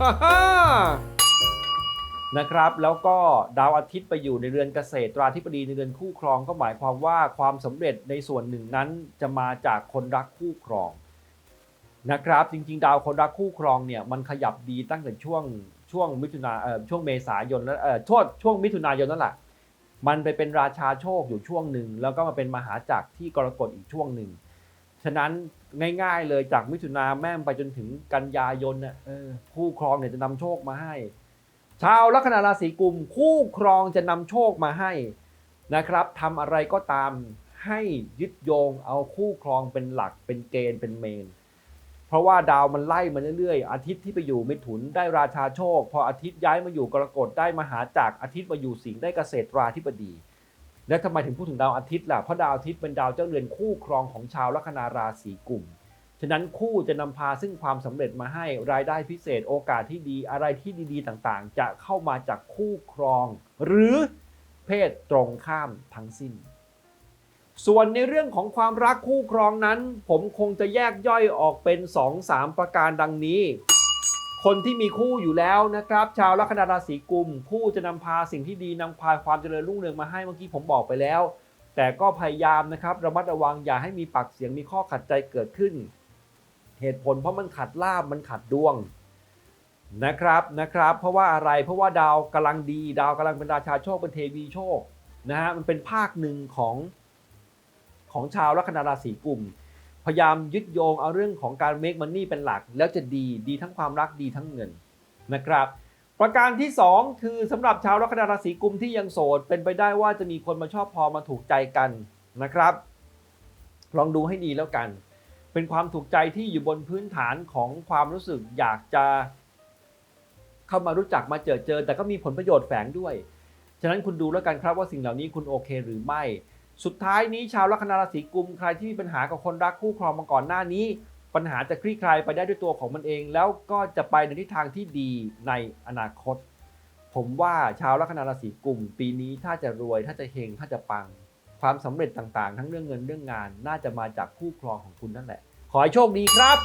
ฮ่าฮ่านะครับแล้วก็ดาวอาทิตย์ไปอยู่ในเรือนเกษตรตราธิบดีในเรือนคู่ครองก็หมายความว่าความสำเร็จในส่วนหนึ่งนั้นจะมาจากคนรักคู่ครองนะครับจริงๆ ดาวคนรักคู่ครองเนี่ยมันขยับดีตั้งแต่ช่วงช่วงมิถุนาเอ่อช่วงเมษายนแล้วเอ่อช่วงช่วงมิถุนายนนั่นแหละมันไปเป็นราชาโชคอยู่ช่วงหนึ่งแล้วก็มาเป็นมหาจักรที่กรกฎอีกช่วงหนึ่ง ฉะนั้นง่าย ๆ เลยจากมิถุนาแม่งไปจนถึงกันยายนน่ะเออคู่ครองเนี่ยจะนำโชคมาให้ ชาวลัคนาราศีกุม คู่ครองจะนำโชคมาให้นะครับทำอะไรก็ตามให้ยึดโยงเอาคู่ครองเป็นหลักเป็นเกณฑ์เป็นเมน เพราะว่าดาวมันไล่มาเรื่อยๆ อาทิตย์ที่ไปอยู่มิถุนได้ราชาโชค พออาทิตย์ย้ายมาอยู่กรกฎได้มหาจักรอาทิตย์มาอยู่สิงห์ได้เกษตราธิบดี แล้วทำไมถึงพูดถึงดาวอาทิตย์ล่ะ เพราะดาวอาทิตย์เป็นดาวเจ้าเรือนคู่ครองของชาวลัคนาราศีกุมฉะนั้นคู่จะนำพาซึ่งความสำเร็จมาให้รายได้พิเศษโอกาสที่ดีอะไรที่ดีๆ ต่างๆ จะเข้ามาจากคู่ครอง หรือเพศตรงข้ามทั้งสิ้น ส่วนในเรื่องของความรักคู่ครองนั้น ผมคงจะแยกย่อยออกเป็น 2-3 ประการดังนี้ คนที่มีคู่อยู่แล้วนะครับ ชาวลัคนาราศีกุม คู่จะนำพาสิ่งที่ดีนำพาความเจริญรุ่งเรืองมาให้เมื่อกี้ผมบอกไปแล้ว แต่ก็พยายามนะครับระมัดระวังอย่าให้มีปากเสียงมีข้อขัดใจเกิดขึ้น เหตุผลเพราะมันขัดลาบมันขัดดวงนะครับนะครับ เพราะว่าอะไรเพราะว่าดาวกำลังดี ดาวกำลังเป็นราชาโชคเป็นเทวีโชคนะฮะมันเป็นภาคหนึ่งของของชาวลัคนาราศีกุม พยายามยึดโยงเอาเรื่องของการ make money เป็นหลัก แล้วจะดีดีทั้งความรักดีทั้งเงินนะครับประการที่ 2 คือสำหรับชาวลัคนาราศีกุมที่ยังโสด เป็นไปได้ว่าจะมีคนมาชอบพอมาถูกใจกันนะครับ ลองดูให้ดีแล้วกัน เป็นความถูกใจที่อยู่บนพื้นฐานของความรู้สึกอยากจะ เข้ามารู้จักมาเจอเจอ แต่ก็มีผลประโยชน์แฝงด้วย ฉะนั้นคุณดูแล้วกันครับว่าสิ่งเหล่านี้คุณโอเคหรือไม่ สุดท้ายนี้ชาวลัคนาราศีกุมใครที่มีปัญหากับคนรักคู่ครองมาก่อนหน้านี้ ปัญหาจะคลี่คลายไปได้ด้วยตัวของมันเอง แล้วก็จะไปในทิศทางที่ดีในอนาคต ผมว่าชาวลัคนาราศีกุมปีนี้ถ้าจะรวยถ้าจะเฮงถ้าจะปัง ความสำเร็จต่างๆ ทั้งเรื่องเงินเรื่องงาน น่าจะมาจากคู่ครองของคุณนั่นแหละ ขอให้โชคดีครับ